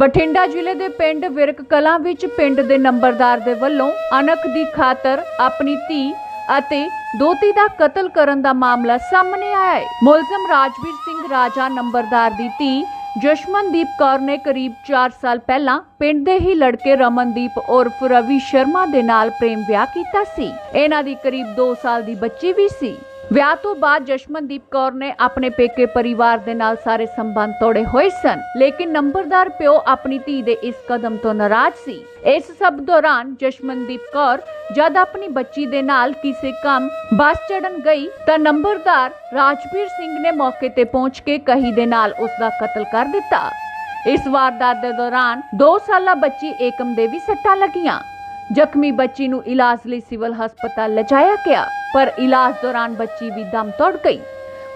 ਬਠਿੰਡਾ ਜ਼ਿਲ੍ਹੇ ਦੇ ਪਿੰਡ ਵਿਰਕ ਕਲਾਂ ਵਿੱਚ ਪਿੰਡ ਦੇ ਨੰਬਰਦਾਰ ਦੇ ਵੱਲੋਂ ਅਣਖ ਦੀ ਖਾਤਰ ਆਪਣੀ ਧੀ ਅਤੇ ਦੋਤੀ ਦਾ ਕਤਲ ਕਰਨ ਦਾ ਮਾਮਲਾ ਸਾਹਮਣੇ ਆਇਆ ਹੈ। ਮੁਲਜ਼ਮ ਰਾਜਵੀਰ ਸਿੰਘ ਰਾਜਾ ਨੰਬਰਦਾਰ ਦੀ ਧੀ ਜਸ਼ਮਨਦੀਪ ਕੌਰ ਨੇ ਕਰੀਬ 4 ਸਾਲ ਪਹਿਲਾਂ ਪਿੰਡ ਦੇ ਹੀ ਲੜਕੇ ਰਮਨਦੀਪ ਉਰਫ ਰਵੀ ਸ਼ਰਮਾ ਦੇ ਨਾਲ ਪ੍ਰੇਮ ਵਿਆਹ ਕੀਤਾ ਸੀ। ਇਹਨਾਂ ਦੀ ਕਰੀਬ 2 ਸਾਲ ਦੀ ਬੱਚੀ ਵੀ ਸੀ। ਵਿਆਹ ਤੋਂ ਬਾਅਦ ਜਸ਼ਮਨਦੀਪ ਕੌਰ ਨੇ ਆਪਣੇ ਪੇਕੇ ਪਰਿਵਾਰ ਦੇ ਨਾਲ ਸਾਰੇ ਸੰਬੰਧ ਤੋੜੇ ਹੋਏ ਸਨ, ਲੇਕਿਨ ਨੰਬਰਦਾਰ ਪਿਓ ਆਪਣੀ ਧੀ ਦੇ ਇਸ ਕਦਮ ਤੋਂ ਨਾਰਾਜ਼ ਸੀ। ਇਸ ਸਭ ਦੌਰਾਨ ਜਸ਼ਮਨਦੀਪ ਕੌਰ ਜਦ ਆਪਣੀ ਬੱਚੀ ਦੇ ਨਾਲ ਕਿਸੇ ਕੰਮ ਬੱਸ ਚੜਨ ਗਈ ਤਾਂ ਨੰਬਰਦਾਰ ਰਾਜਵੀਰ ਸਿੰਘ ਨੇ ਮੌਕੇ ਤੇ ਪਹੁੰਚ ਕੇ ਕਹੀ ਦੇ ਨਾਲ ਉਸ ਦਾ ਕਤਲ ਕਰ ਦਿੱਤਾ। ਇਸ ਵਾਰਦਾਤ ਦੇ ਦੌਰਾਨ 2 ਸਾਲਾ ਬੱਚੀ ਏਕਮ ਦੇ ਵੀ ਸੱਟਾਂ ਲੱਗੀਆਂ। ਜ਼ਖਮੀ ਬੱਚੀ ਨੂੰ ਇਲਾਜ ਲਈ ਸਿਵਲ ਹਸਪਤਾਲ ਲਿਜਾਇਆ ਗਿਆ। ਪਰ ਇਲਾਜ ਦੌਰਾਨ ਬੱਚੀ ਵੀ ਦਮ ਤੋੜ ਗਈ।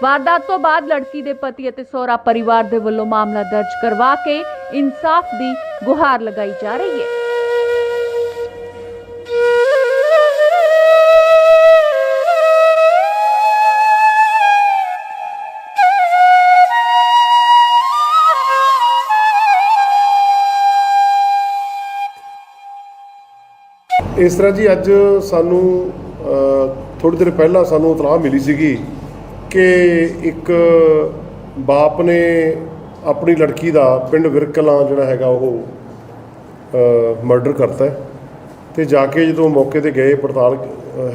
ਵਾਰਦਾਤ ਤੋਂ ਬਾਅਦ ਲੜਕੀ ਦੇ ਪਤੀ ਅਤੇ ਸਹੁਰਾ ਪਰਿਵਾਰ ਦੇ ਵੱਲੋਂ ਮਾਮਲਾ ਦਰਜ ਕਰਵਾ ਕੇ ਇਨਸਾਫ ਦੀ ਗੁਹਾਰ ਲਗਾਈ ਜਾ ਰਹੀ ਹੈ। ਇਸ ਤਰ੍ਹਾਂ ਜੀ ਅੱਜ ਸਾਨੂੰ ਥੋੜੀ ਦੇਰ ਪਹਿਲਾਂ ਸਾਨੂੰ ਇਤਲਾਹ ਮਿਲੀ ਸੀਗੀ ਕਿ ਇੱਕ ਬਾਪ ਨੇ ਆਪਣੀ ਲੜਕੀ ਦਾ ਪਿੰਡ ਵਿਰਕਲਾਂ ਜਿਹੜਾ ਹੈਗਾ ਉਹ ਮਰਡਰ ਕਰਤਾ ਹੈ ਤੇ ਜਾ ਕੇ ਜਦੋਂ ਮੌਕੇ ਤੇ ਗਏ, ਪੜਤਾਲ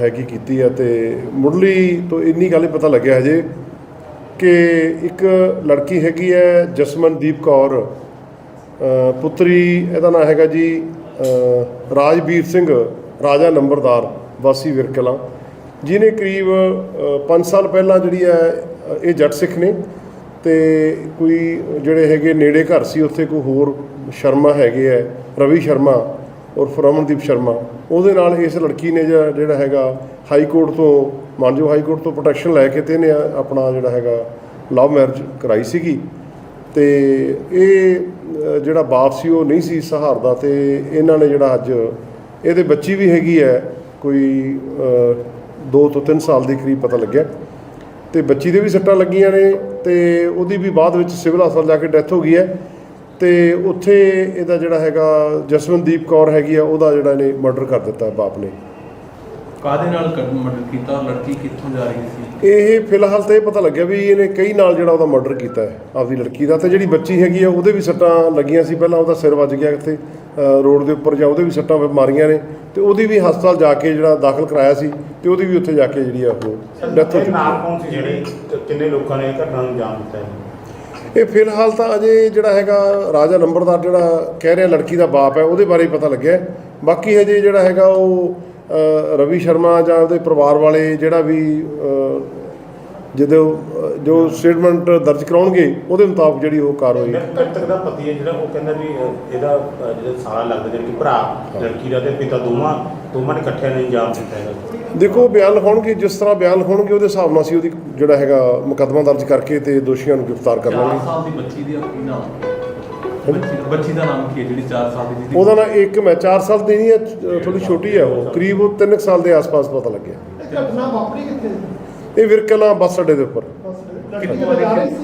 ਹੈਗੀ ਕੀਤੀ ਹੈ ਤੇ ਮੁੱਢਲੀ ਤੋਂ ਇੰਨੀ ਗੱਲ ਹੀ ਪਤਾ ਲੱਗਿਆ ਹਜੇ ਕਿ ਇੱਕ ਲੜਕੀ ਹੈਗੀ ਹੈ ਜਸਮਨਦੀਪ ਕੌਰ ਪੁੱਤਰੀ ਇਹਦਾ ਨਾਮ ਹੈਗਾ ਜੀ ਰਾਜਵੀਰ ਸਿੰਘ, ਰਾਜਾ ਨੰਬਰਦਾਰ ਵਾਸੀ ਵਿਰਕਲਾਂ। ਜਿਹਨੇ ਕਰੀਬ 5 ਸਾਲ ਪਹਿਲਾਂ ਜਿਹੜੀ ਹੈ ਇਹ ਜੱਟ ਸਿੱਖ ਨੇ ਤੇ ਕੋਈ ਜਿਹੜੇ ਹੈਗੇ ਨੇੜੇ ਘਰ ਸੀ, ਉੱਥੇ ਕੋਈ ਹੋਰ ਸ਼ਰਮਾ ਹੈਗੇ ਹੈ, ਰਵੀ ਸ਼ਰਮਾ ਔਰ ਫਰਮਨਦੀਪ ਸ਼ਰਮਾ, ਉਹਦੇ ਨਾਲ ਇਸ ਲੜਕੀ ਨੇ ਜਿਹੜਾ ਜਿਹੜਾ ਹੈਗਾ, ਹਾਈ ਕੋਰਟ ਤੋਂ ਮਾਨਜੋ ਹਾਈ ਕੋਰਟ ਤੋਂ ਪ੍ਰੋਟੈਕਸ਼ਨ ਲੈ ਕੇ ਤੇ ਇਹਨੇ ਆਪਣਾ ਜਿਹੜਾ ਹੈਗਾ, ਲਵ ਮੈਰਿਜ ਕਰਾਈ ਸੀਗੀ। ਤੇ ਇਹ ਜਿਹੜਾ ਬਾਪ ਸੀ, ਉਹ ਨਹੀਂ ਸੀ ਸਹਾਰਦਾ ਤੇ ਇਹਨਾਂ ਨੇ ਜਿਹੜਾ ਅੱਜ, ਇਹਦੇ ਬੱਚੀ ਵੀ ਹੈਗੀ ਹੈ, ਕੋਈ 2 ਤੋਂ 3 ਸਾਲ ਦੇ ਕਰੀਬ ਪਤਾ ਲੱਗਿਆ। ਤੇ ਬੱਚੀ ਦੇ ਵੀ ਸੱਟਾਂ ਲੱਗੀਆਂ ਨੇ ਤੇ ਉਹਦੀ ਵੀ ਬਾਅਦ ਵਿੱਚ ਸਿਵਲ ਹਸਪਤਾਲ ਜਾ ਕੇ ਡੈਥ ਹੋ ਗਈ ਹੈ। ਤੇ ਉੱਥੇ ਇਹਦਾ ਜਿਹੜਾ ਹੈਗਾ ਜਸਵੰਤਦੀਪ ਕੌਰ ਹੈਗੀ ਆ, ਉਹਦਾ ਜਿਹੜਾ ਇਹਨੇ ਮਰਡਰ ਕਰ ਦਿੱਤਾ ਬਾਪ ਨੇ। ਕਾਦੇ ਨਾਲ ਮਰਡਰ ਕੀਤਾ ਔਰ ਲੜਕੀ ਕਿੱਥੋਂ ਜਾ ਰਹੀ ਸੀ? ਇਹ ਫਿਲਹਾਲ ਤਾਂ ਇਹ ਪਤਾ ਲੱਗਿਆ ਵੀ ਇਹਨੇ ਕਈ ਨਾਲ ਜਿਹੜਾ ਉਹਦਾ ਮਰਡਰ ਕੀਤਾ ਹੈ ਆਪਦੀ ਲੜਕੀ ਦਾ। ਤੇ ਜਿਹੜੀ ਬੱਚੀ ਹੈਗੀ ਆ ਉਹਦੇ ਵੀ ਸੱਟਾਂ ਲੱਗੀਆਂ ਸੀ। ਪਹਿਲਾਂ ਉਹਦਾ ਸਿਰ ਵੱਜ ਗਿਆ ਇੱਥੇ ਰੋਡ ਦੇ ਉੱਪਰ ਜਾਂ ਉਹਦੇ ਵੀ ਸੱਟਾਂ ਮਾਰੀਆਂ ਨੇ। ਤੇ ਉਹਦੀ ਵੀ ਹਸਪਤਾਲ ਜਾ ਕੇ ਜਿਹੜਾ ਦਾਖਲ ਕਰਾਇਆ ਸੀ ਤੇ ਉਹਦੀ ਵੀ ਉੱਥੇ ਜਾ ਕੇ ਜਿਹੜੀ ਆ ਉਹ ਡੈਥ ਹੋ ਚੁੱਕੀ ਨਾਲ ਹੈ। ਕੌਣ ਸੀ ਜਿਹੜੇ ਕਿੰਨੇ ਲੋਕਾਂ ਨੇ ਇਹ ਘਟਨਾ ਨੂੰ ਅੰਜਾਮ ਦਿੱਤਾ ਹੈ ਇਹ ਫਿਲਹਾਲ ਤਾਂ ਅਜੇ ਜਿਹੜਾ ਹੈਗਾ ਰਾਜਾ ਨੰਬਰਦਾਰ ਜਿਹੜਾ ਕਹਿ ਰਿਹਾ ਲੜਕੀ ਦਾ ਬਾਪ ਹੈ ਉਹਦੇ ਬਾਰੇ ਹੀ ਪਤਾ ਲੱਗਿਆ। ਬਾਕੀ ਹਜੇ ਜਿਹੜਾ ਹੈਗਾ ਉਹ ਰਵੀ ਸ਼ਰਮਾ ਜਾਂ ਉਹਦੇ ਪਰਿਵਾਰ ਵਾਲੇ ਜਿਹੜਾ ਵੀ ਜਦੋਂ ਜੋ ਸਟੇਟਮੈਂਟ ਦਰਜ ਕਰਾਉਣਗੇ ਉਹਦੇ ਮੁਤਾਬਕ ਜਿਹੜੀ ਉਹ ਕਾਰਵਾਈ ਮ੍ਰਿਤਕ ਦਾ ਪਤੀ ਹੈ ਜਿਹੜਾ ਉਹ ਕਹਿੰਦਾ ਵੀ ਇਹਦਾ ਜਿਹੜਾ ਸਾਲਾ ਲੱਗਦਾ ਜਿਹੜਾ ਕਿ ਭਰਾ ਲੜਕੀ ਦਾ ਤੇ ਪਿਤਾ ਦੋਵਾਂ ਦੋਵਾਂ ਨੇ ਇਕੱਠਿਆਂ ਨੇ ਅੰਜਾਮ ਦਿੱਤਾ ਹੈਗਾ। ਦੇਖੋ ਬਿਆਨ ਲਿਖਾਉਣਗੇ ਜਿਸ ਤਰ੍ਹਾਂ ਬਿਆਨ ਲਿਖਾਉਣਗੇ ਉਹਦੇ ਹਿਸਾਬ ਨਾਲ ਅਸੀਂ ਉਹਦੀ ਜਿਹੜਾ ਹੈਗਾ ਮੁਕੱਦਮਾ ਦਰਜ ਕਰਕੇ ਤੇ ਦੋਸ਼ੀਆਂ ਨੂੰ ਗ੍ਰਿਫਤਾਰ ਕਰ 4 ਲਾਂਗੇ। ਸਾਲ ਦੀ ਬੱਚੀ ਦੀ ਕੀ ਨਾਮ ਬੱਚੀ ਦਾ ਬੱਚੀ ਦਾ ਨਾਮ ਕੀ ਹੈ ਜਿਹੜੀ 4 ਸਾਲ ਦੀ ਜਿਹਦੀ ਉਹਦਾ ਨਾਂ ਇੱਕ ਮੈਂ 4 ਸਾਲ ਦੀ ਨਹੀਂ ਹੈ ਥੋੜੀ ਛੋਟੀ ਹੈ ਉਹ। ਕਰੀਬ ਉਹ 3 ਸਾਲ ਦੇ ਆਸ-ਪਾਸ ਪਤਾ ਲੱਗਿਆ। ਇਹ ਘਟਨਾ ਵਾਪਰੀ ਕਿੱਥੇ? ਇਹ ਵਿਰਕਲਾ ਬੱਸ ਅੱਡੇ ਦੇ ਉੱਪਰ। ਲੜਕੀ ਕਿਤੇ ਜਾ ਰਹੀ ਸੀ?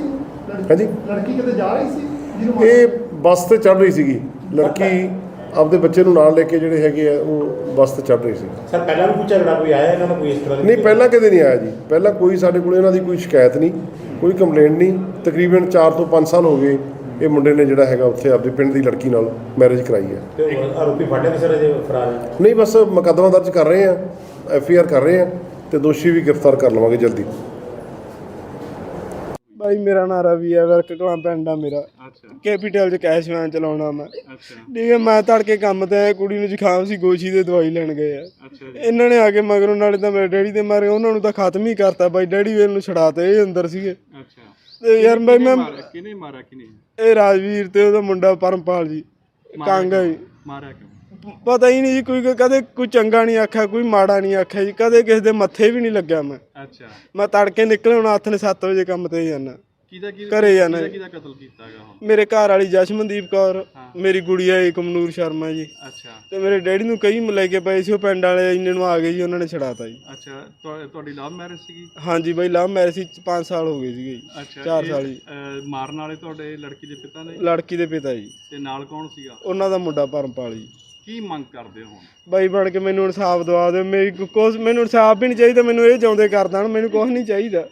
ਲੜਕੀ- ਹਾਂਜੀ। ਲੜਕੀ ਕਿਤੇ ਜਾ ਰਹੀ ਸੀ? ਜਿਹਨੂੰ ਇਹ ਬੱਸ ਤੇ ਚੜ ਰਹੀ ਸੀਗੀ। ਲੜਕੀ ਆਪਦੇ ਬੱਚੇ ਨੂੰ ਨਾਲ ਲੈ ਕੇ ਜਿਹੜੇ ਹੈਗੇ ਆ ਉਹ ਬੱਸ ਤੇ ਚੜ ਰਹੀ ਸੀ। ਸਰ ਪਹਿਲਾਂ ਵੀ ਕੋਈ ਝਗੜਾ ਕੋਈ ਆਇਆ ਇਹਨਾਂ ਦਾ ਕੋਈ ਇਸ ਤਰ੍ਹਾਂ ਦੀ ਨਹੀਂ ਪਹਿਲਾਂ ਕਦੇ ਨਹੀਂ ਆਇਆ ਜੀ। ਪਹਿਲਾਂ ਕੋਈ ਸਾਡੇ ਕੋਲ ਇਹਨਾਂ ਦੀ ਕੋਈ ਸ਼ਿਕਾਇਤ ਨਹੀਂ ਕੋਈ ਕੰਪਲੇਂਟ ਨਹੀਂ। ਤਕਰੀਬਨ 4 ਤੋਂ 5 ਸਾਲ ਹੋ ਗਏ। ਇਹ ਮੁੰਡੇ ਨੇ ਜਿਹੜਾ ਹੈਗਾ ਉੱਥੇ ਆਪਦੇ ਪਿੰਡ ਦੀ ਲੜਕੀ ਨਾਲ ਮੈਰਿਜ ਕਰਾਈ ਹੈ। ਤੇ ਆਰੋਪੀ ਫਾਟੇ ਵੀ ਸਰ ਅਜੇ ਫਰਾਰ? ਹੈ ਨਹੀਂ ਬਸ ਮੁਕੱਦਮਾ ਦਰਜ ਕਰ ਰਹੇ ਆ ਐਫ ਆਈ ਆਰ ਕਰ ਰਹੇ ਆ ਤੇ ਦੋਸ਼ੀ ਵੀ ਗ੍ਰਿਫਤਾਰ ਕਰ ਲਵਾਂਗੇ ਜਲਦੀ। ਭਾਈ ਮੇਰਾ ਨਾਂ ਰਵੀ ਹੈ ਵਰਕ ਕਲਾਂ ਪਿੰਡ ਆ ਮੇਰਾ। ਕੈਪੀਟਲ ਚ ਕੈਸ਼ ਵੈਨ ਚਲਾਉਣਾ ਮੈਂ। ਠੀਕ ਹੈ ਮੈਂ ਤੜਕੇ ਕੰਮ ਤੇ ਆਇਆ ਕੁੜੀ ਨੂੰ ਜ਼ੁਕਾਮ ਸੀ ਗੋਸ਼ੀ ਦੇ ਦਵਾਈ ਲੈਣ ਗਏ ਆ। ਇਹਨਾਂ ਨੇ ਆ ਕੇ ਮਗਰੋਂ ਨਾਲੇ ਤਾਂ ਮੇਰੇ ਡੈਡੀ ਦੇ ਮਾਰੇ ਉਹਨਾਂ ਨੂੰ ਤਾਂ ਖਤਮ ਹੀ ਕਰਤਾ ਬਾਈ ਡੈਡੀ ਵੇਲ ਨੂੰ ਛੜਾ ਤੇ ਇਹ ਅੰਦਰ ਸੀਗੇ। ਤੇ ਯਾਰ ਬਾਈ ਮੈਂ ਕਿਨੇ ਮਾਰਿਆ ਕਿਨੇ ਇਹ ਰਾਜਵੀਰ ਤੇ ਉਹਦਾ ਮੁੰਡਾ ਪਰਮਪਾਲ ਜੀ। ਕਾਂਗਾ ਜੀ। ਮਾਰਿਆ ਕਿਉਂ? ਪਤਾ ਹੀ ਨਹੀਂ ਜੀ ਕੋਈ ਕਦੇ ਕੋਈ ਚੰਗਾ ਨਹੀਂ ਆਖਿਆ ਕੋਈ ਮਾੜਾ ਨਹੀਂ ਆਖਿਆ ਜੀ। ਕਦੇ ਕਿਸੇ ਦੇ ਮੱਥੇ ਵੀ ਨਹੀਂ ਲੱਗਿਆ ਮੈਂ। ਅੱਛਾ। ਮੈਂ ਤੜਕੇ ਨਿਕਲੇ ਹੁਣ ਹੱਥ ਨੇ 7 ਵਜੇ ਕੰਮ ਤੇ ਜਾਣਾ ਕਿਹਦਾ ਕੀ ਘਰੇ ਜੀ। ਕਿਹਦਾ ਕਤਲ ਕੀਤਾ ਹੈਗਾ ਹੁਣ ਮੇਰੇ ਘਰ ਵਾਲੀ ਜਸ਼ਮਨਦੀਪ ਕੌਰ ਹਾਂ। ਮੇਰੀ ਗੁੜੀਆ ਕਮਨੂਰ ਸ਼ਰਮਾ ਜੀ। ਅੱਛਾ। ਤੇ ਮੇਰੇ ਡੈਡੀ ਨੂੰ ਕਈ ਲੈ ਕੇ ਪਏ ਸੀ ਉਹ ਪਿੰਡ ਵਾਲੇ ਇੰਨੇ ਨੂੰ ਆ ਗਏ ਜੀ ਉਹਨਾਂ ਨੇ ਛੜਾਤਾ ਜੀ। ਅੱਛਾ ਤੁਹਾ- ਤੁਹਾਡੀ ਲਵ ਮੈਰਿਜ ਸੀਗੀ? ਹਾਂਜੀ ਬਾਈ ਲਵ ਮੈਰਿਜ 5 ਸਾਲ ਹੋ ਗਏ ਸੀਗੇ ਜੀ ਅੱਛਾ 4 ਇਹ, ਸਾਲ ਜੀ ਅਹ, ਮਾਰਨ ਵਾਲੇ ਤੁਹਾਡੇ ਲੜਕੀ ਦੇ ਪਿਤਾ ਨੇ? ਲੜਕੀ ਦੇ ਪਿਤਾ ਜੀ। ਤੇ ਨਾਲ ਕੌਣ ਸੀਗਾ? ਉਹਨਾਂ ਦਾ ਮੁੰਡਾ ਪਰਮਪਾਲ ਜੀ। ਕੀ ਮੰਗ ਕਰਦੇ ਹੋ ਹੁਣ? ਬਾਈ ਬਣ ਕੇ ਮੈਨੂੰ ਇਨਸਾਫ ਦਵਾ ਦਿਓ। ਮੇਰੀ ਕੁਛ ਮੈਨੂੰ ਇਨਸਾਫ ਵੀ ਨਹੀਂ ਚਾਹੀਦਾ ਮੈਨੂੰ ਇਹ ਚਾਹੁੰਦੇ ਕਰ ਦੇਣ ਮੈਨੂੰ ਕੁਝ ਨਹੀਂ ਚਾਹੀਦਾ।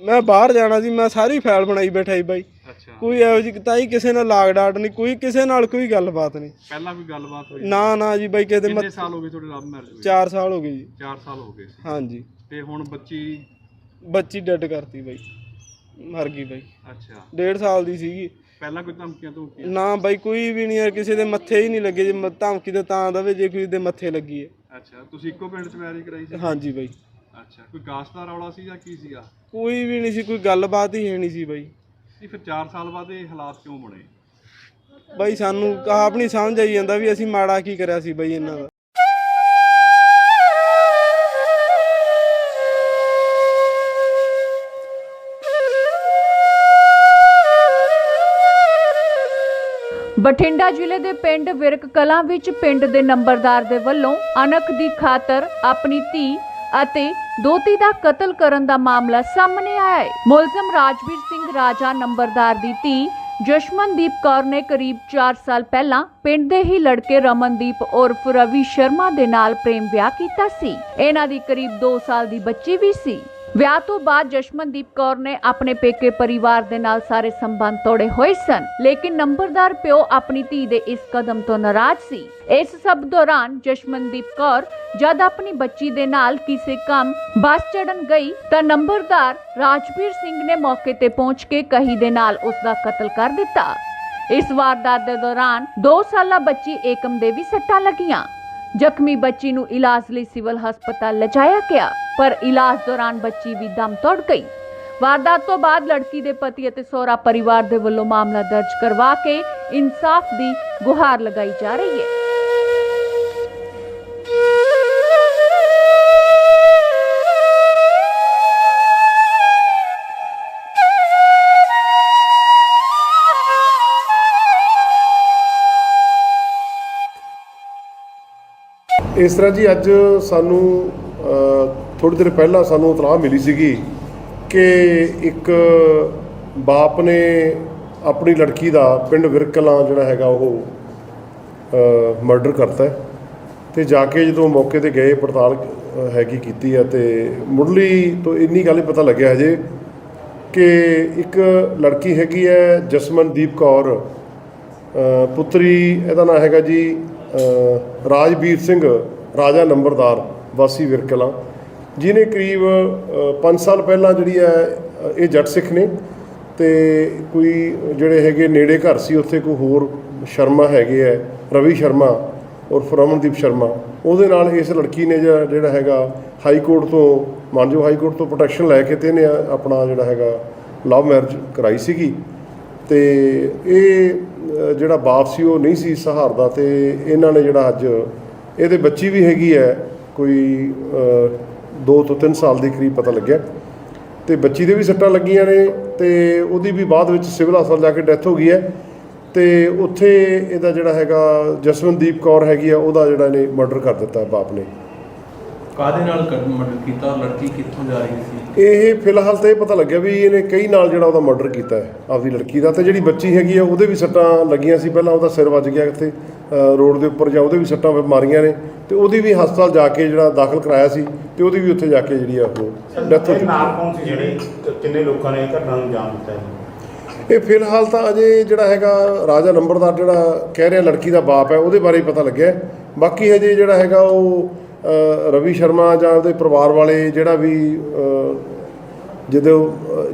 ਮੈਂ ਬਾਹਰ ਜਾਣਾ ਸੀ ਮੈਂ ਸਾਰੀ ਫਾਈਲ ਬਣਾਈ ਬੈਠਾ ਸੀ ਬਾਈ। ਅੱਛਾ। ਕੋਈ ਇਹੋ ਜਿਹੀ ਤਾਈ ਕਿਸੇ ਨਾਲ ਲਾਗ ਡਾਟ ਨਹੀਂ ਕੋਈ ਕਿਸੇ ਨਾਲ ਕੋਈ ਗੱਲਬਾਤ ਨਹੀਂ। ਪਹਿਲਾਂ ਕੋਈ ਗੱਲਬਾਤ ਹੋਈ। ਨਾ ਨਾ ਜੀ ਬਾਈ ਕਿਤੇ ਕਿੰਨੇ ਸਾਲ ਹੋ ਗਏ ਤੁਹਾਡੇ ਲਵ ਮੈਰਿਜ ਹੋਈ 4 ਸਾਲ ਹੋ ਗਏ ਜੀ। 4 ਸਾਲ ਹੋ ਗਏ ਸੀ। ਹਾਂਜੀ। ਤੇ ਹੁਣ ਬੱਚੀ? ਬੱਚੀ ਡੈਡ ਕਰਤੀ ਬਾਈ। ਮਰ ਗਈ ਬਾਈ। ਅੱਛਾ। 1.5 ਸਾਲ ਦੀ ਸੀਗੀ। ਪਹਿਲਾਂ ਕੋਈ ਧਮਕੀਆਂ ਤੋਂ ਨਾ ਬਾਈ ਕੋਈ ਵੀ ਨਹੀਂ ਹੈ ਕਿਸੇ ਦੇ ਮੱਥੇ ਹੀ ਨਹੀਂ ਲੱਗੇ। ਜੇ ਧਮਕੀ ਤਾਂ ਤਾਂ ਦਵੇ ਜੇ ਕਿਸੇ ਦੇ ਮੱਥੇ ਲੱਗੀ ਹੈ। ਅੱਛਾ ਤੁਸੀਂ ਇੱਕੋ ਪਿੰਡ 'ਚ ਮੈਰਿਜ ਕਰਾਈ ਸੀ? ਹਾਂਜੀ ਬਾਈ। ਅੱਛਾ ਕੋਈ ਕਾਸਟ ਦਾ ਰੌਲਾ ਸੀ ਜਾਂ ਕੀ ਸੀਗਾ? ਕੋਈ ਵੀ ਨਹੀਂ ਸੀ ਕੋਈ ਗੱਲਬਾਤ ਹੀ ਹੈ ਨਹੀਂ ਸੀ ਬਾਈ। ਨਹੀਂ ਫਿਰ 4 ਸਾਲ ਬਾਅਦ ਇਹ ਹਾਲਾਤ ਕਿਉਂ ਬਣੇ? ਬਾਈ ਸਾਨੂੰ ਆਪ ਨਹੀਂ ਸਮਝ ਆਈ ਜਾਂਦਾ ਵੀ ਅਸੀਂ ਮਾੜਾ ਕੀ ਕਰਿਆ ਸੀ ਬਾਈ ਇਹਨਾਂ ਦਾ। ਬਠਿੰਡਾ ਜ਼ਿਲ੍ਹੇ ਦੇ ਪਿੰਡ ਵਿਰਕ ਕਲਾਂ ਵਿੱਚ ਪਿੰਡ ਦੇ ਨੰਬਰਦਾਰ ਦੇ ਵੱਲੋਂ ਅਣਖ ਦੀ ਖਾਤਰ ਆਪਣੀ ਧੀ ਅਤੇ ਦੋਤੀ ਦਾ ਕਤਲ ਕਰਨ ਦਾ ਮਾਮਲਾ ਸਾਹਮਣੇ ਆਇਆ ਹੈ। ਮੁਲਜ਼ਮ ਰਾਜਵੀਰ ਸਿੰਘ ਰਾਜਾ ਨੰਬਰਦਾਰ ਦੀ ਧੀ ਜਸ਼ਮਨਦੀਪ ਕੌਰ ਨੇ ਕਰੀਬ 4 ਸਾਲ ਪਹਿਲਾਂ ਪਿੰਡ ਦੇ ਹੀ ਲੜਕੇ ਰਮਨਦੀਪ ਉਰਫ ਰਵੀ ਸ਼ਰਮਾ ਦੇ ਨਾਲ ਪ੍ਰੇਮ ਵਿਆਹ ਕੀਤਾ ਸੀ। ਇਹਨਾਂ ਦੀ ਕਰੀਬ 2 ਸਾਲ ਦੀ ਬੱਚੀ ਵੀ ਸੀ। ਵਿਆਹ ਤੋਂ ਬਾਅਦ ਜਸ਼ਮਨਦੀਪ ਕੌਰ ਨੇ ਆਪਣੇ ਪੇਕੇ ਪਰਿਵਾਰ ਦੇ ਨਾਲ ਸਾਰੇ ਸੰਬੰਧ ਤੋੜੇ ਹੋਏ ਸਨ, ਲੇਕਿਨ ਨੰਬਰਦਾਰ ਪਿਓ ਆਪਣੀ ਧੀ ਦੇ ਇਸ ਕਦਮ ਤੋਂ ਨਾਰਾਜ਼ ਸੀ। ਇਸ ਸਭ ਦੌਰਾਨ ਜਸ਼ਮਨਦੀਪ ਕੌਰ ਜਦ ਆਪਣੀ ਬੱਚੀ ਦੇ ਨਾਲ ਕਿਸੇ ਕੰਮ ਬੱਸ ਚੜਨ ਗਈ ਤਾਂ ਨੰਬਰਦਾਰ ਰਾਜਵੀਰ ਸਿੰਘ ਨੇ ਮੌਕੇ ਤੇ ਪਹੁੰਚ ਕੇ ਕਹੀ ਦੇ ਨਾਲ ਉਸ ਦਾ ਕਤਲ ਕਰ ਦਿੱਤਾ। ਇਸ ਵਾਰਦਾਤ ਦੇ ਦੌਰਾਨ 2 ਸਾਲਾ ਬੱਚੀ ਏਕਮ ਦੇ ਵੀ ਸੱਟਾਂ ਲੱਗੀਆਂ। ਜ਼ਖਮੀ ਬੱਚੀ ਨੂੰ ਇਲਾਜ ਲਈ ਸਿਵਲ ਹਸਪਤਾਲ ਲਿਜਾਇਆ ਗਿਆ। ਪਰ ਇਲਾਜ ਦੌਰਾਨ ਬੱਚੀ ਵੀ ਦਮ ਤੋੜ ਗਈ। ਵਾਰਦਾਤ ਤੋਂ ਬਾਅਦ ਲੜਕੀ ਦੇ ਪਤੀ ਅਤੇ ਸਹੁਰਾ ਪਰਿਵਾਰ ਦੇ ਵੱਲੋਂ ਮਾਮਲਾ ਦਰਜ ਕਰਵਾ ਕੇ ਇਨਸਾਫ ਦੀ ਗੁਹਾਰ ਲਗਾਈ ਜਾ ਰਹੀ ਹੈ। ਇਸ ਤਰ੍ਹਾਂ ਜੀ ਅੱਜ ਸਾਨੂੰ ਥੋੜੀ ਦੇਰ ਪਹਿਲਾਂ ਸਾਨੂੰ ਇਤਲਾਹ ਮਿਲੀ ਸੀਗੀ ਕਿ ਇੱਕ ਬਾਪ ਨੇ ਆਪਣੀ ਲੜਕੀ ਦਾ ਪਿੰਡ ਵਿਰਕਲਾਂ ਜਿਹੜਾ ਹੈਗਾ ਉਹ ਮਰਡਰ ਕਰਤਾ ਹੈ ਤੇ ਜਾ ਕੇ ਜਦੋਂ ਮੌਕੇ ਤੇ ਗਏ, ਪੜਤਾਲ ਹੈਗੀ ਕੀਤੀ ਹੈ ਤੇ ਮੁੱਢਲੀ ਤੋਂ ਇੰਨੀ ਗੱਲ ਹੀ ਪਤਾ ਲੱਗਿਆ ਹਜੇ ਕਿ ਇੱਕ ਲੜਕੀ ਹੈਗੀ ਹੈ ਜਸਮਨਦੀਪ ਕੌਰ ਪੁੱਤਰੀ, ਇਹਦਾ ਨਾਮ ਹੈਗਾ ਜੀ ਰਾਜਵੀਰ ਸਿੰਘ, ਰਾਜਾ ਨੰਬਰਦਾਰ ਵਾਸੀ ਵਿਰਕਲਾ। ਜਿਹਨੇ ਕਰੀਬ 5 ਸਾਲ ਪਹਿਲਾਂ ਜਿਹੜੀ ਹੈ ਇਹ ਜੱਟ ਸਿੱਖ ਨੇ ਤੇ ਕੋਈ ਜਿਹੜੇ ਹੈਗੇ ਨੇੜੇ ਘਰ ਸੀ, ਉੱਥੇ ਕੋਈ ਹੋਰ ਸ਼ਰਮਾ ਹੈਗੇ ਹੈ, ਰਵੀ ਸ਼ਰਮਾ ਉਰਫ ਰਮਨਦੀਪ ਸ਼ਰਮਾ, ਉਹਦੇ ਨਾਲ ਇਸ ਲੜਕੀ ਨੇ ਜਿਹੜਾ ਹੈਗਾ, ਹਾਈ ਕੋਰਟ ਤੋਂ ਮਾਨਜੋ ਹਾਈ ਕੋਰਟ ਤੋਂ ਪ੍ਰੋਟੈਕਸ਼ਨ ਲੈ ਕੇ ਤੇ ਇਹਨੇ ਆਪਣਾ ਜਿਹੜਾ ਹੈਗਾ, ਲਵ ਮੈਰਿਜ ਕਰਾਈ ਸੀਗੀ। ਤੇ ਇਹ ਜਿਹੜਾ ਬਾਪ ਸੀ, ਉਹ ਨਹੀਂ ਸੀ ਸਹਾਰਦਾ ਤੇ ਇਹਨਾਂ ਨੇ ਜਿਹੜਾ ਅੱਜ, ਇਹਦੇ ਬੱਚੀ ਵੀ ਹੈਗੀ ਹੈ, ਕੋਈ 2 ਤੋਂ 3 ਸਾਲ ਦੇ ਕਰੀਬ ਪਤਾ ਲੱਗਿਆ। ਤੇ ਬੱਚੀ ਦੇ ਵੀ ਸੱਟਾਂ ਲੱਗੀਆਂ ਨੇ ਤੇ ਉਹਦੀ ਵੀ ਬਾਅਦ ਵਿੱਚ ਸਿਵਲ ਹਸਪਤਾਲ ਜਾ ਕੇ ਡੈਥ ਹੋ ਗਈ ਹੈ। ਤੇ ਉੱਥੇ ਇਹਦਾ ਜਿਹੜਾ ਹੈਗਾ ਜਸਵੰਤਦੀਪ ਕੌਰ ਹੈਗੀ ਆ ਉਹਦਾ ਜਿਹੜਾ ਇਹਨੇ ਮਰਡਰ ਕਰ ਦਿੱਤਾ ਬਾਪ ਨੇ। ਕਾਦੇ ਨਾਲ ਮਰਡਰ ਕੀਤਾ ਲੜਕੀ ਕਿੱਥੋਂ ਜਾ ਰਹੀ ਸੀ? ਇਹ ਫਿਲਹਾਲ ਤਾਂ ਇਹ ਪਤਾ ਲੱਗਿਆ ਵੀ ਇਹਨੇ ਕਈ ਨਾਲ ਜਿਹੜਾ ਉਹਦਾ ਮਰਡਰ ਕੀਤਾ ਹੈ ਆਪਦੀ ਲੜਕੀ ਦਾ। ਤੇ ਜਿਹੜੀ ਬੱਚੀ ਹੈਗੀ ਆ ਉਹਦੇ ਵੀ ਸੱਟਾਂ ਲੱਗੀਆਂ ਸੀ ਪਹਿਲਾਂ ਉਹਦਾ ਸਿਰ ਵੱਜ ਗਿਆ ਕਿਤੇ ਅ, ਰੋਡ ਦੇ ਉੱਪਰ ਜਾਂ ਉਹਦੇ ਵੀ ਸੱਟਾਂ ਮਾਰੀਆਂ ਨੇ ਤੇ ਉਹਦੀ ਵੀ ਹਸਪਤਾਲ ਜਾ ਕੇ ਜਿਹੜਾ ਦਾਖਲ ਕਰਾਇਆ ਸੀ ਤੇ ਉਹਦੀ ਵੀ ਉੱਥੇ ਜਾ ਕੇ ਜਿਹੜੀ ਆ ਉਹ ਡੈਥ ਹੋ ਕੌਣ ਸੀ ਜਿਹੜੇ ਕਿੰਨੇ ਲੋਕਾਂ ਨੇ ਇਹ ਘਟਨਾ ਨੂੰ ਅੰਜਾਮ ਦਿੱਤਾ ਹੈ ਇਹ ਫਿਲਹਾਲ ਤਾਂ ਅਜੇ ਜਿਹੜਾ ਹੈਗਾ ਰਾਜਾ ਨੰਬਰਦਾਰ ਜਿਹੜਾ ਕਹਿ ਰਿਹਾ ਲੜਕੀ ਦਾ ਬਾਪ ਹੈ ਉਹਦੇ ਬਾਰੇ ਪਤਾ ਲੱਗਿਆ। ਬਾਕੀ ਹਜੇ ਜਿਹੜਾ ਹੈਗਾ ਉਹ ਰਵੀ ਸ਼ਰਮਾ ਜਾਂ ਉਹਦੇ ਪਰਿਵਾਰ ਵਾਲੇ ਜਿਹੜਾ ਵੀ ਜਦੋਂ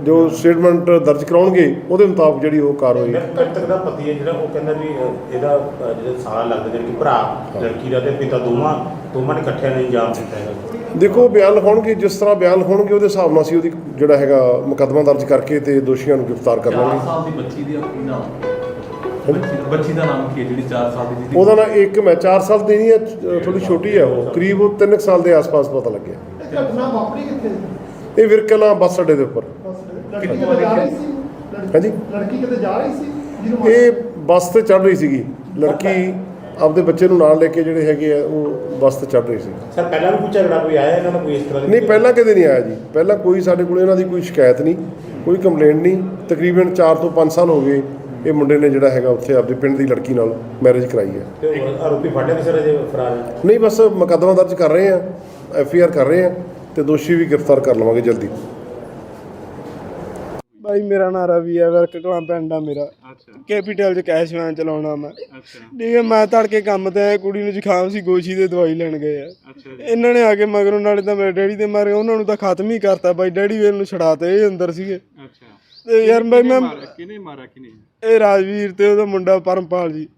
ਜੋ ਸਟੇਟਮੈਂਟ ਦਰਜ ਕਰਾਉਣਗੇ ਉਹਦੇ ਮੁਤਾਬਕ ਜਿਹੜੀ ਉਹ ਕਾਰਵਾਈ ਮ੍ਰਿਤਕ ਦਾ ਪਤੀ ਹੈ ਜਿਹੜਾ ਉਹ ਕਹਿੰਦਾ ਵੀ ਇਹਦਾ ਜਿਹੜਾ ਸਾਲਾ ਲੱਗਦਾ ਜਿਹੜਾ ਕਿ ਭਰਾ ਲੜਕੀ ਦਾ ਤੇ ਪਿਤਾ ਦੋਵਾਂ ਦੋਵਾਂ ਨੇ ਇਕੱਠਿਆਂ ਨੇ ਅੰਜਾਮ ਦਿੱਤਾ ਹੈ ਦੇਖੋ ਬਿਆਨ ਲਿਖਾਉਣਗੇ ਜਿਸ ਤਰ੍ਹਾਂ ਬਿਆਨ ਲਿਖਾਉਣਗੇ ਉਹਦੇ ਹਿਸਾਬ ਨਾਲ ਅਸੀਂ ਉਹਦੀ ਜਿਹੜਾ ਹੈਗਾ ਮੁਕੱਦਮਾ ਦਰਜ ਕਰਕੇ ਤੇ ਦੋਸ਼ੀਆਂ ਨੂੰ ਗ੍ਰਿਫਤਾਰ ਕਰ 4 ਲਾਂਗੇ ਸਾਲ ਦੀ ਬੱਚੀ ਦੀ ਕੀ ਨਾਮ। ਬੱਚੀ ਦਾ ਨਾਮ ਕੀ ਹੈ ਜਿਹੜੀ 4 ਸਾਲ ਦੀ ਸੀ ਉਹਦਾ ਨਾਂ ਇੱਕ ਮੈਂ 4 ਸਾਲ ਦੀ ਨਹੀਂ ਹੈ ਥੋੜੀ ਛੋਟੀ ਹੈ ਉਹ ਕਰੀਬ ਉਹ 3 ਸਾਲ ਦੇ ਆਸ-ਪਾਸ ਪਤਾ ਲੱਗਿਆ। ਇਹ ਘਟਨਾ ਵਾਪਰੀ ਕਿੱਥੇ? ਸੀ ਇਹ ਵਿਰਕਲਾ ਬੱਸ ਅੱਡੇ ਦੇ ਉੱਪਰ। ਬਸ ਲੜਕੀ ਕਿਤੇ ਜਾ ਰਹੀ ਸੀ? ਹਾਂਜੀ? ਲੜਕੀ ਕਿਤੇ ਜਾ ਰਹੀ ਸੀ? ਜਿਹਨੂੰ ਇਹ ਬੱਸ ਤੇ ਚੜ ਰਹੀ ਸੀਗੀ। ਲੜਕੀ ਆਪਦੇ ਬੱਚੇ ਨੂੰ ਨਾਲ ਲੈ ਕੇ ਜਿਹੜੇ ਹੈਗੇ ਆ ਉਹ ਬੱਸ ਤੇ ਚੜ ਰਹੀ ਸੀ। ਸਰ ਪਹਿਲਾਂ ਵੀ ਕੋਈ ਝਗੜਾ ਕੋਈ ਆਇਆ ਇਹਨਾਂ ਦਾ ਕੋਈ ਇਸ ਤਰ੍ਹਾਂ ਦੀ ਨਹੀਂ ਪਹਿਲਾਂ ਕਦੇ ਨਹੀਂ ਆਇਆ ਜੀ। ਪਹਿਲਾਂ ਕੋਈ ਸਾਡੇ ਕੋਲ ਇਹਨਾਂ ਦੀ ਕੋਈ ਸ਼ਿਕਾਇਤ ਨਹੀਂ ਕੋਈ ਕੰਪਲੇਂਟ ਨਹੀਂ। ਤਕਰੀਬਨ 4 ਤੋਂ 5 ਸਾਲ ਹੋ ਗਏ ਇਹ ਮੁੰਡੇ ਨੇ ਜਿਹੜਾ ਹੈਗਾ ਉੱਥੇ ਆਪਦੇ ਪਿੰਡ ਦੀ ਲੜਕੀ ਨਾਲ ਮੈਰਿਜ ਕਰਾਈ ਹੈ। ਤੇ ਆਰੋਪੀ ਫੜਿਆ ਵੀ ਸਰ ਅਜੇ ਫਰਾਰ? ਹੈ ਨਹੀਂ ਬਸ ਮੁਕੱਦਮਾ ਦਰਜ ਕਰ ਰਹੇ ਆ ਐਫ ਆਈ ਆਰ ਕਰ ਰਹੇ ਆ। ਤੇ ਦੋਸ਼ੀ ਵੀ ਗ੍ਰਿਫਤਾਰ ਕਰ ਲਵਾਂਗੇ ਜਲਦੀ। ਬਾਈ ਮੇਰਾ ਨਾਂ ਰਵੀ ਹੈ ਵਰਕ ਕਲਾਂ ਪਿੰਡ ਆ ਮੇਰਾ। ਅੱਛਾ। ਕੈਪੀਟਲ 'ਚ ਕੈਸ਼ ਵੈਨ ਚਲਾਉਣਾ ਮੈਂ। ਅੱਛਾ। ਠੀਕ ਹੈ ਮੈਂ ਤੜਕੇ ਕੰਮ ਤੇ ਆਇਆ ਕੁੜੀ ਨੂੰ ਜ਼ੁਕਾਮ ਸੀ ਗੋਸ਼ੀ ਦੇ ਦਵਾਈ ਲੈਣ ਗਏ ਆ। ਅੱਛਾ ਜੀ। ਇਹਨਾਂ ਨੇ ਆ ਕੇ ਮਗਰੋਂ ਨਾਲੇ ਤਾਂ ਮੇਰੇ ਡੈਡੀ ਦੇ ਮਾਰੇ ਉਹਨਾਂ ਨੂੰ ਤਾਂ ਖਤਮ ਹੀ ਕਰਤਾ ਬਾਈ ਡੈਡੀ ਵੇਲ ਨੂੰ ਛੜਾਤੇ ਇਹ ਅੰਦਰ ਸੀਗੇ। ਅੱਛਾ। ਤੇ ਯਾਰ ਬਾਈ ਮੈਂ ਕਿਨੇ ਮਾਰਿਆ ਕਿਨੇ ਇਹ ਰਾਜਵੀਰ ਤੇ ਉਹਦਾ ਮੁੰਡਾ ਪਰਮਪਾਲ ਜੀ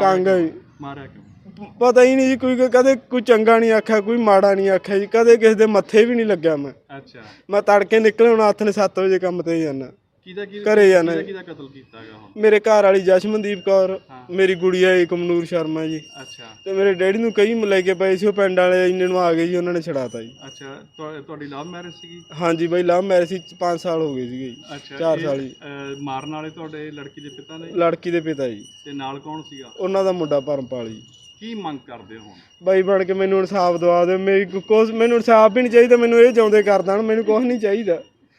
ਕੰਗ ਜੀ। ਮਾਰਿਆ ਕਿਉਂ? ਪਤਾ ਹੀ ਨਹੀਂ ਜੀ ਕੋਈ ਕਦੇ ਕੋਈ ਚੰਗਾ ਨਹੀਂ ਆਖਿਆ ਕੋਈ ਮਾੜਾ ਨਹੀਂ ਆਖਿਆ ਜੀ ਕਦੇ ਕਿਸੇ ਦੇ ਮੱਥੇ ਵੀ ਨਹੀਂ ਲੱਗਿਆ ਮੈਂ। ਅੱਛਾ। ਮੈਂ ਤੜਕੇ ਨਿਕਲੇ ਹੁਣ ਨੇ 7 ਵਜੇ ਕੰਮ ਤੇ ਜਾਣਾ ਕਿਹਦਾ ਕੀ ਘਰੇ ਜਾਣਾ ਕਿਹਦਾ ਕਿਹਦਾ ਕਤਲ ਕੀਤਾ ਹੈਗਾ ਹੁਣ? ਮੇਰੇ ਘਰ ਵਾਲੀ ਜਸ਼ਮਨਦੀਪ ਕੌਰ ਮੇਰੀ ਗੁੜੀਆ ਏਕਮਨੂਰ ਸ਼ਰਮਾ ਜੀ। ਅੱਛਾ। ਤੇ ਮੇਰੇ ਡੈਡੀ ਨੂੰ ਕਈ ਲੈ ਕੇ ਪਏ ਸੀ ਉਹ ਪਿੰਡ ਵਾਲੇ ਇੰਨੇ ਨੂੰ ਆ ਗਏ ਜੀ ਉਹਨਾਂ ਨੇ ਛੜਾਤਾ ਜੀ। ਅੱਛਾ ਤੁਹਾ- ਤੁਹਾਡੀ ਲਵ ਮੈਰਿਜ ਸੀਗੀ? ਹਾਂਜੀ ਬਾਈ ਲਵ ਮੈਰਿਜ ਸੀ 5 ਸਾਲ ਹੋ ਗਏ ਸੀਗੇ ਜੀ ਅੱਛਾ 4 ਇਹ, ਸਾਲ ਜੀ। ਅਹ, ਮਾਰਨ ਵਾਲੇ ਤੁਹਾਡੇ ਲੜਕੀ ਦੇ ਪਿਤਾ ਨੇ? ਲੜਕੀ ਦੇ ਪਿਤਾ ਜੀ। ਤੇ ਨਾਲ ਕੌਣ ਸੀਗਾ? ਉਹਨਾਂ ਦਾ ਮੁੰਡਾ ਪਰਮਪਾਲ ਜੀ। ਕੀ ਮੰਗ ਕਰਦੇ ਹੋ ਬਾਈ ਬਣ ਕੇ ਮੈਨੂੰ ਇਨਸਾਫ ਦਵਾ ਦਿਓ ਮੇਰੀ ਕੁਛ ਮੈਨੂੰ ਇਨਸਾਫ ਵੀ ਨਹੀਂ ਚਾਹੀਦਾ ਮੈਨੂੰ ਇਹ ਜਿਉਂਦੇ ਕਰ ਦੇਣ ਮੈਨੂੰ ਕੁਝ ਨਹੀਂ ਚਾਹੀਦਾ।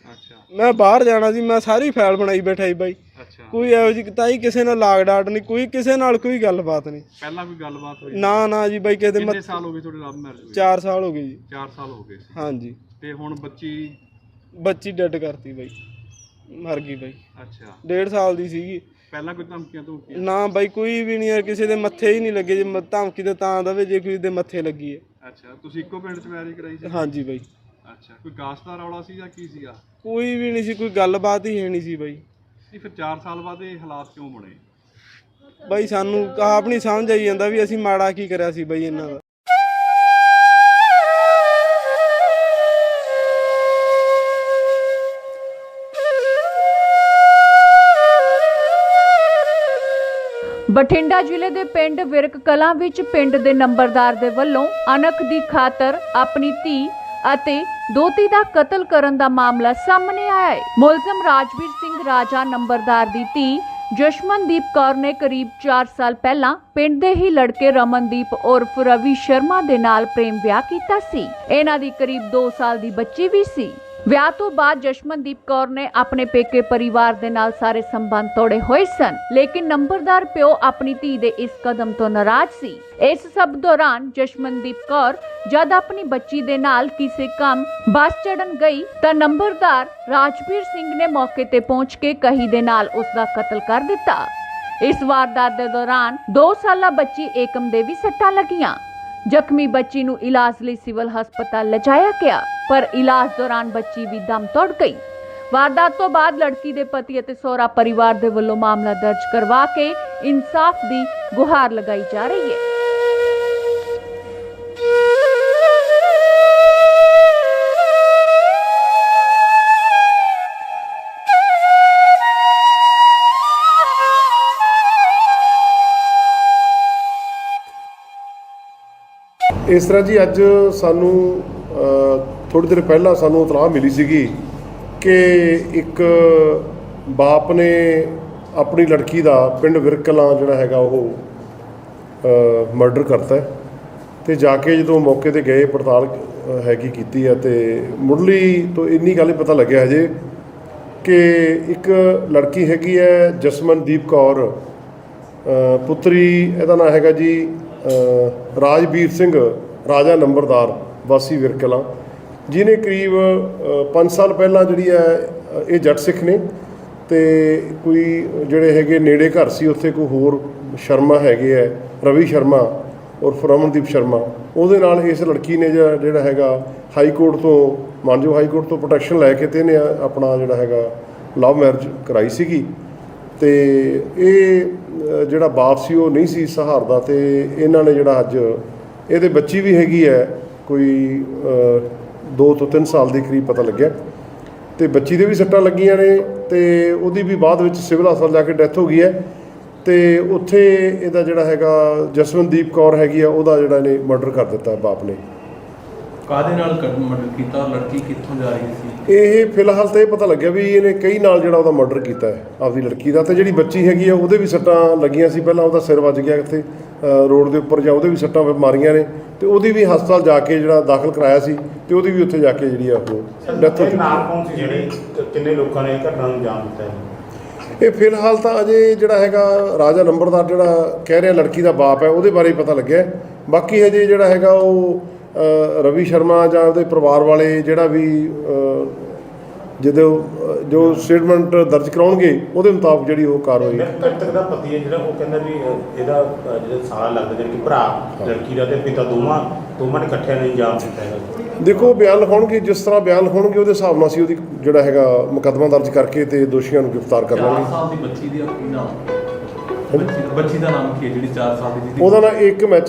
ਅੱਛਾ। ਮੈਂ ਬਾਹਰ ਜਾਣਾ ਸੀ ਮੈਂ ਸਾਰੀ ਫਾਈਲ ਬਣਾਈ ਬੈਠਾ ਸੀ ਬਾਈ। ਅੱਛਾ। ਕੋਈ ਇਹੋ ਜਿਹੀ ਤਾਈ ਕਿਸੇ ਨਾਲ ਲਾਗ ਡਾਟ ਨਹੀਂ ਕੋਈ ਕਿਸੇ ਨਾਲ ਕੋਈ ਗੱਲਬਾਤ ਨਹੀਂ। ਪਹਿਲਾਂ ਕੋਈ ਗੱਲਬਾਤ ਹੋਈ? ਨਾ ਨਾ ਜੀ ਬਾਈ ਕਿਤੇ ਕਿੰਨੇ ਸਾਲ ਹੋ ਗਏ ਤੁਹਾਡੇ ਲਵ ਮੈਰਿਜ ਹੋਈ 4 ਸਾਲ ਹੋ ਗਏ ਜੀ। 4 ਸਾਲ ਹੋ ਗਏ ਹਾਂਜੀ। ਤੇ ਹੁਣ ਬੱਚੀ? ਬੱਚੀ ਡੈਡ ਕਰਤੀ ਬਾਈ। ਮਰ ਗਈ ਬਾਈ। ਅੱਛਾ। ਡੇਢ ਸਾਲ ਦੀ ਸੀਗੀ। ਪਹਿਲਾਂ ਕੋਈ ਧਮਕੀਆਂ ਤੋਂ ਨਾ ਬਾਈ ਕੋਈ ਵੀ ਨਹੀਂ ਯਾਰ ਕਿਸੇ ਦੇ ਮੱਥੇ ਹੀ ਨਹੀਂ ਲੱਗੇ। ਜੇ ਮ- ਧਮਕੀ ਤਾਂ ਤਾਂ ਦਵੇ ਜੇ ਕਿਸੇ ਦੇ ਮੱਥੇ ਲੱਗੀ ਹੈ। ਅੱਛਾ ਤੁਸੀਂ ਇੱਕੋ ਪਿੰਡ 'ਚ ਮੈਰਿਜ ਕਰਾਈ ਸੀ? ਹਾਂਜੀ ਬਾਈ। ਅੱਛਾ ਕੋਈ ਕਾਸਟ ਦਾ ਰੌਲਾ ਸੀ ਜਾਂ ਕੀ ਸੀਗਾ? ਕੋਈ ਵੀ ਨਹੀਂ ਸੀ ਕੋਈ ਗੱਲਬਾਤ ਹੀ ਹੈ ਨਹੀਂ ਸੀ ਬਾਈ। ਨਹੀਂ ਫਿਰ 4 ਸਾਲ ਬਾਅਦ ਇਹ ਹਾਲਾਤ ਕਿਉਂ ਬਣੇ? ਬਾਈ ਸਾਨੂੰ ਆਪ ਨਹੀਂ ਸਮਝ ਆਈ ਜਾਂਦਾ ਵੀ ਅਸੀਂ ਮਾੜਾ ਕੀ ਕਰਿਆ ਸੀ ਬਾਈ ਇਹਨਾਂ ਦਾ। ਬਠਿੰਡਾ ਜ਼ਿਲ੍ਹੇ ਦੇ ਪਿੰਡ ਵਿਰਕ ਕਲਾਂ ਵਿੱਚ ਪਿੰਡ ਦੇ ਨੰਬਰਦਾਰ ਦੇ ਵੱਲੋਂ ਅਨਖ ਦੀ ਖਾਤਰ ਆਪਣੀ ਧੀ ਅਤੇ ਦੋਤੀ ਦਾ ਕਤਲ ਕਰਨ ਦਾ ਮਾਮਲਾ ਸਾਹਮਣੇ ਆਇਆ ਹੈ। ਮੁਲਜ਼ਮ ਰਾਜਵੀਰ ਸਿੰਘ ਰਾਜਾ ਨੰਬਰਦਾਰ ਦੀ ਧੀ ਜਸ਼ਮਨਦੀਪ ਕੌਰ ਨੇ ਕਰੀਬ 4 ਸਾਲ ਪਹਿਲਾਂ ਪਿੰਡ ਦੇ ਹੀ ਲੜਕੇ ਰਮਨਦੀਪ ਉਰਫ ਰਵੀ ਸ਼ਰਮਾ ਦੇ ਨਾਲ ਪ੍ਰੇਮ ਵਿਆਹ ਕੀਤਾ ਸੀ। ਇਹਨਾਂ ਦੀ ਕਰੀਬ 2 ਸਾਲ ਦੀ ਬੱਚੀ ਵੀ ਸੀ। ਵਿਆਹ ਤੋਂ ਬਾਅਦ ਜਸ਼ਮਨਦੀਪ ਕੌਰ ਨੇ ਆਪਣੇ ਪੇਕੇ ਪਰਿਵਾਰ ਦੇ ਨਾਲ ਸਾਰੇ ਸੰਬੰਧ ਤੋੜੇ ਹੋਏ ਸਨ, ਲੇਕਿਨ ਨੰਬਰਦਾਰ ਪਿਓ ਆਪਣੀ ਧੀ ਦੇ ਇਸ ਕਦਮ ਤੋਂ ਨਾਰਾਜ਼ ਸੀ। ਇਸ ਸਭ ਦੌਰਾਨ ਜਸ਼ਮਨਦੀਪ ਕੌਰ ਜਦ ਆਪਣੀ ਬੱਚੀ ਦੇ ਨਾਲ ਕਿਸੇ ਕੰਮ ਬੱਸ ਚੜਨ ਗਈ ਤਾਂ ਨੰਬਰਦਾਰ ਰਾਜਵੀਰ ਸਿੰਘ ਨੇ ਮੌਕੇ ਤੇ ਪਹੁੰਚ ਕੇ ਕਹੀ ਦੇ ਨਾਲ ਉਸ ਦਾ ਕਤਲ ਕਰ ਦਿੱਤਾ। ਇਸ ਵਾਰਦਾਤ ਦੇ ਦੌਰਾਨ 2 ਸਾਲਾ ਬੱਚੀ ਏਕਮ ਦੇ ਵੀ ਸੱਟਾਂ ਲੱਗੀਆਂ। ਜ਼ਖਮੀ ਬੱਚੀ ਨੂੰ ਇਲਾਜ ਲਈ ਸਿਵਲ ਹਸਪਤਾਲ ਲਿਜਾਇਆ ਗਿਆ। ਪਰ ਇਲਾਜ ਦੌਰਾਨ ਬੱਚੀ ਵੀ ਦਮ ਤੋੜ ਗਈ। ਵਾਰਦਾਤ ਤੋਂ ਬਾਅਦ ਲੜਕੀ ਦੇ ਪਤੀ ਅਤੇ ਸਹੁਰਾ ਪਰਿਵਾਰ ਦੇ ਵੱਲੋਂ ਮਾਮਲਾ ਦਰਜ ਕਰਵਾ ਕੇ ਇਨਸਾਫ ਦੀ ਗੁਹਾਰ ਲਗਾਈ ਜਾ ਰਹੀ ਹੈ। ਇਸ ਤਰ੍ਹਾਂ ਜੀ ਅੱਜ ਸਾਨੂੰ ਥੋੜੀ ਦੇਰ ਪਹਿਲਾਂ ਸਾਨੂੰ ਇਤਲਾਹ ਮਿਲੀ ਸੀਗੀ ਕਿ ਇੱਕ ਬਾਪ ਨੇ ਆਪਣੀ ਲੜਕੀ ਦਾ ਪਿੰਡ ਵਿਰਕਲਾਂ ਜਿਹੜਾ ਹੈਗਾ ਉਹ ਮਰਡਰ ਕਰਤਾ ਹੈ ਤੇ ਜਾ ਕੇ ਜਦੋਂ ਮੌਕੇ ਤੇ ਗਏ, ਪੜਤਾਲ ਹੈਗੀ ਕੀਤੀ ਹੈ ਤੇ ਮੁੱਢਲੀ ਤੋਂ ਇੰਨੀ ਗੱਲ ਪਤਾ ਲੱਗਿਆ ਹਜੇ ਕਿ ਇੱਕ ਲੜਕੀ ਹੈਗੀ ਹੈ ਜਸਮਨਦੀਪ ਕੌਰ ਪੁੱਤਰੀ ਇਹਦਾ ਨਾਮ ਹੈਗਾ ਜੀ ਰਾਜਵੀਰ ਸਿੰਘ, ਰਾਜਾ ਨੰਬਰਦਾਰ ਵਾਸੀ ਵਿਰਕਲਾਂ। ਜਿਹਨੇ ਕਰੀਬ 5 ਸਾਲ ਪਹਿਲਾਂ ਜਿਹੜੀ ਹੈ ਇਹ ਜੱਟ ਸਿੱਖ ਨੇ ਤੇ ਕੋਈ ਜਿਹੜੇ ਹੈਗੇ ਨੇੜੇ ਘਰ ਸੀ, ਉੱਥੇ ਕੋਈ ਹੋਰ ਸ਼ਰਮਾ ਹੈਗੇ ਹੈ, ਰਵੀ ਸ਼ਰਮਾ ਔਰ ਰਮਨਦੀਪ ਸ਼ਰਮਾ, ਉਹਦੇ ਨਾਲ ਇਸ ਲੜਕੀ ਨੇ ਜਿਹੜਾ ਹੈਗਾ, ਹਾਈ ਕੋਰਟ ਤੋਂ ਮਾਨਜੋ ਹਾਈ ਕੋਰਟ ਤੋਂ ਪ੍ਰੋਟੈਕਸ਼ਨ ਲੈ ਕੇ ਤੇ ਇਹਨੇ ਆਪਣਾ ਜਿਹੜਾ ਹੈਗਾ, ਲਵ ਮੈਰਿਜ ਕਰਾਈ ਸੀਗੀ। ਤੇ ਇਹ ਜਿਹੜਾ ਬਾਪ ਸੀ, ਉਹ ਨਹੀਂ ਸੀ ਸਹਾਰਦਾ ਤੇ ਇਹਨਾਂ ਨੇ ਜਿਹੜਾ ਅੱਜ, ਇਹਦੇ ਬੱਚੀ ਵੀ ਹੈਗੀ ਹੈ, ਕੋਈ 2 ਤੋਂ 3 ਸਾਲ ਦੇ ਕਰੀਬ ਪਤਾ ਲੱਗਿਆ। ਤੇ ਬੱਚੀ ਦੇ ਵੀ ਸੱਟਾਂ ਲੱਗੀਆਂ ਨੇ ਤੇ ਉਹਦੀ ਵੀ ਬਾਅਦ ਵਿੱਚ ਸਿਵਲ ਹਸਪਤਾਲ ਜਾ ਕੇ ਡੈਥ ਹੋ ਗਈ ਹੈ। ਤੇ ਉੱਥੇ ਇਹਦਾ ਜਿਹੜਾ ਹੈਗਾ ਜਸਵੰਤਦੀਪ ਕੌਰ ਹੈਗੀ ਆ ਉਹਦਾ ਜਿਹੜਾ ਇਹਨੇ ਮਰਡਰ ਕਰ ਦਿੱਤਾ ਬਾਪ ਨੇ। ਕਾਦੇ ਨਾਲ ਮਰਡਰ ਕੀਤਾ? ਲੜਕੀ ਕਿੱਥੋਂ ਜਾ ਰਹੀ ਸੀ? ਇਹ ਫਿਲਹਾਲ ਤਾਂ ਇਹ ਪਤਾ ਲੱਗਿਆ ਵੀ ਇਹਨੇ ਕਈ ਨਾਲ ਜਿਹੜਾ ਉਹਦਾ ਮਰਡਰ ਕੀਤਾ ਹੈ ਆਪਦੀ ਲੜਕੀ ਦਾ। ਤੇ ਜਿਹੜੀ ਬੱਚੀ ਹੈਗੀ ਆ ਉਹਦੇ ਵੀ ਸੱਟਾਂ ਲੱਗੀਆਂ ਸੀ। ਪਹਿਲਾਂ ਉਹਦਾ ਸਿਰ ਵੱਜ ਗਿਆ ਇੱਥੇ। ਰੋਡ ਦੇ ਉੱਪਰ ਜਾਂ ਉਹਦੇ ਵੀ ਸੱਟਾਂ ਮਾਰੀਆਂ ਨੇ ਤੇ ਉਹਦੀ ਵੀ ਹਸਪਤਾਲ ਜਾ ਕੇ ਜਿਹੜਾ ਦਾਖਲ ਕਰਾਇਆ ਸੀ ਤੇ ਉਹਦੀ ਵੀ ਉੱਥੇ ਜਾ ਕੇ ਜਿਹੜੀ ਆ ਉਹ ਡੈਥ ਹੋ ਚੁੱਕੀ ਨਾਮ ਕੌਣ ਸੀ ਜਿਹੜੇ ਕਿੰਨੇ ਲੋਕਾਂ ਨੇ ਇਹ ਘਟਨਾ ਨੂੰ ਅੰਜਾਮ ਦਿੱਤਾ ਹੈ ਇਹ ਫਿਲਹਾਲ ਤਾਂ ਅਜੇ ਜਿਹੜਾ ਹੈਗਾ ਰਾਜਾ ਨੰਬਰਦਾਰ ਜਿਹੜਾ ਕਹਿ ਰਿਹਾ ਲੜਕੀ ਦਾ ਬਾਪ ਹੈ ਉਹਦੇ ਬਾਰੇ ਪਤਾ ਲੱਗਿਆ। ਬਾਕੀ ਹਜੇ ਜਿਹੜਾ ਹੈਗਾ ਉਹ ਰਵੀ ਸ਼ਰਮਾ ਜਾਂ ਉਹਦੇ ਪਰਿਵਾਰ ਵਾਲੇ ਜਿਹੜਾ ਵੀ ਜਦੋਂ ਜੋ ਸਟੇਟਮੈਂਟ ਦਰਜ ਕਰਾਉਣਗੇ ਉਹਦੇ ਮੁਤਾਬਕ ਜਿਹੜੀ ਉਹ ਕਾਰਵਾਈ ਮ੍ਰਿਤਕ ਦਾ ਪਤੀ ਹੈ ਜਿਹੜਾ ਉਹ ਕਹਿੰਦਾ ਵੀ ਇਹਦਾ ਜਿਹੜਾ ਸਾਲਾ ਲੱਗਦਾ ਜਿਹੜਾ ਕਿ ਭਰਾ ਲੜਕੀ ਦਾ ਤੇ ਪਿਤਾ ਦੋਵਾਂ ਦੋਵਾਂ ਨੇ ਇਕੱਠਿਆਂ ਨੇ ਅੰਜਾਮ ਦਿੱਤਾ ਹੈਗਾ ਦੇਖੋ ਬਿਆਨ ਲਿਖਾਉਣਗੇ ਜਿਸ ਤਰ੍ਹਾਂ ਬਿਆਨ ਲਿਖਾਉਣਗੇ ਉਹਦੇ ਹਿਸਾਬ ਨਾਲ ਅਸੀਂ ਉਹਦੀ ਜਿਹੜਾ ਹੈਗਾ ਮੁਕੱਦਮਾ ਦਰਜ ਕਰਕੇ ਤੇ ਦੋਸ਼ੀਆਂ ਨੂੰ ਗ੍ਰਿਫਤਾਰ ਕਰ 4 ਲਾਂਗੇ ਸਾਲ ਦੀ ਬੱਚੀ ਦੀ ਕੀ ਨਾਮ। ਬੱਚੀ ਦਾ ਨਾਮ ਕੀ ਹੈ? ਜਿਹੜੀ 4 ਸਾਲ ਦੀ ਉਹਦਾ ਨਾਂ ਇੱਕ ਮੈਂ